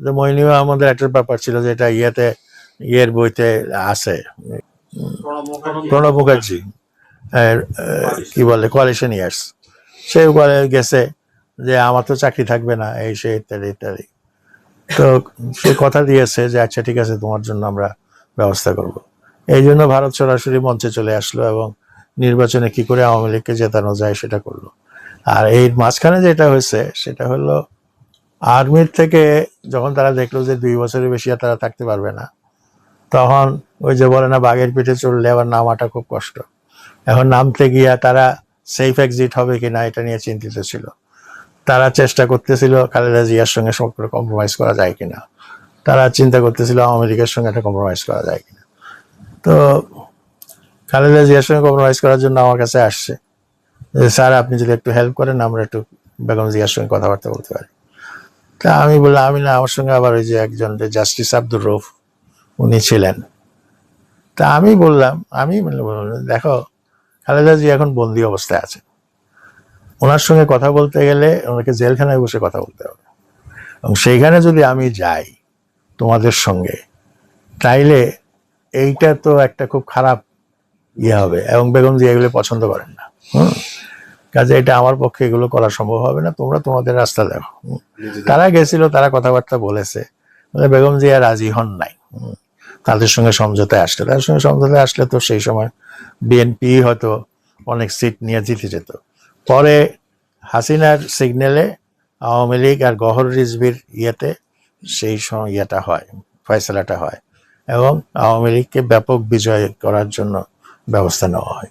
যে মইনুল আহমদের একটা ব্যাপার ছিল যে এটা ইয়েতে ইয়ের বইতে আছে। প্রণব মুখার্জি। কি বলে কোয়ালিশন ইয়ার্স সে বলে গেছে যে আমার তো চাকরি থাকবে না এই সে ইত্যাদি ইত্যাদি। তো সে কথা দিয়েছে যে আচ্ছা ঠিক আছে তোমার জন্য আমরা ব্যবস্থা করব। এই জন্য ভারত সরাসরি মঞ্চে চলে আসলো এবং নির্বাচনে কি করে আওয়ামী লীগকে জেতানো যায় সেটা করল। আর এই মাঝখানে যেটা হয়েছে সেটা হলো আর্মির থেকে যখন তারা দেখল যে দুই বছরের বেশি আর তারা থাকতে পারবে না, তখন ওই যে বলে না, বাঘের পিঠে চললে আবার নামাটা খুব কষ্ট। এখন নামতে গিয়া তারা সেফ এক্সিট হবে কি না এটা নিয়ে চিন্তিত ছিল। তারা চেষ্টা করতেছিল খালেদা জিয়ার সঙ্গে কম্প্রোমাইজ করা যায় কিনা। তারা চিন্তা করতেছিল আওয়ামী লীগের সঙ্গে একটা কম্প্রোমাইজ করা যায় কিনা। তো খালেদা জিয়ার সঙ্গে কম্প্রোমাইজ করার জন্য আমার কাছে আসছে যে, স্যার, আপনি যদি একটু হেল্প করেন, আমরা একটু বেগম জিয়ার সঙ্গে কথাবার্তা বলতে পারি। তা আমি বললাম, আমি না, আমার সঙ্গে আবার ওই যে একজন জাস্টিস আব্দুর রৌফ উনি ছিলেন। তা আমি বললাম, আমি দেখো, খালেদা জি এখন বন্দি অবস্থায় আছে। ওনার সঙ্গে কথা বলতে গেলে ওনাকে জেলখানায় বসে কথা বলতে হবে। এবং সেইখানে যদি আমি যাই তোমাদের সঙ্গে, তাইলে এইটা তো একটা খুব খারাপ ইয়ে হবে এবং বেগম জি এগুলো পছন্দ করেন না। হুম? কাজে এটা আমার পক্ষে এগুলো করা সম্ভব হবে না। তোমরা তোমাদের রাস্তা দেখো। তারা গেছিল তারা কথাবার্তা বলেছে। বলে বেগম জিয়া রাজি হন নাই। হুম। তাদের সঙ্গে সমঝোতায় আসলে তাদের সঙ্গে সমঝোতায় আসলে তো সেই সময় বিএনপি হয়তো অনেক সিট নিয়ে জিতে যেত। পরে হাসিনার সিগন্যালে আওয়ামী লীগ আর গহর রিজবির ইয়েতে সেই সময় ইয়েটা হয় ফয়সলাটা হয় এবং আওয়ামী লীগকে ব্যাপক বিজয় করার জন্য ব্যবস্থা নেওয়া হয়।